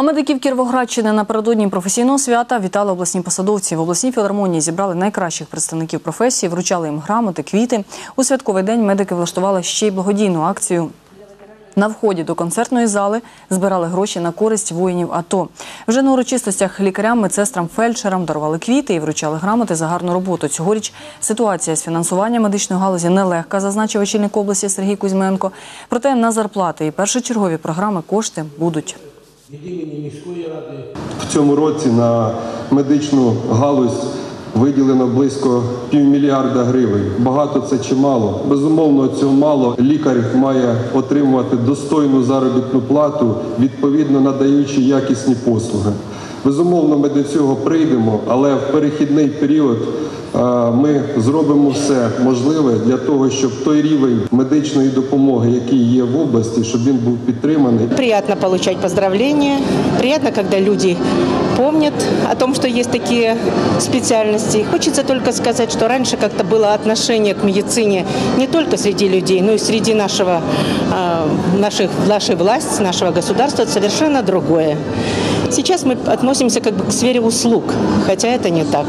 А медиків Кіровоградщини напередодні професійного свята вітали обласні посадовці. В обласній філармонії зібрали найкращих представників професії, вручали їм грамоти, квіти. У святковий день медики влаштували ще й благодійну акцію. На вході до концертної зали збирали гроші на користь воїнів АТО. Вже на урочистостях лікарям, медсестрам, фельдшерам дарували квіти і вручали грамоти за гарну роботу. Цьогоріч ситуація з фінансуванням медичної галузі нелегка, зазначив очільник області Сергій Кузьменко. Проте на зарплати і першочергові програми кошти будуть. В цьому році на медичну галузь виділено близько півмільярда гривень. Багато це чи мало? Безумовно, цього мало. Лікар має отримувати достойну заробітну плату, відповідно надаючи якісні послуги. Безумовно, ми до цього прийдемо, але в перехідний період ми зробимо все можливе для того, щоб той рівень медичної допомоги, який є в області, щоб він був підтриманий. Приятно получать поздравления, приятно, когда люди помнят о том, что есть такие специальности. Хочется только сказать, что раньше как-то было отношение к медицине не только среди людей, но и среди нашего, э, наших, нашей власти, нашего государства совершенно другое. Сейчас мы относимся как бы к сфере услуг, хотя это не так.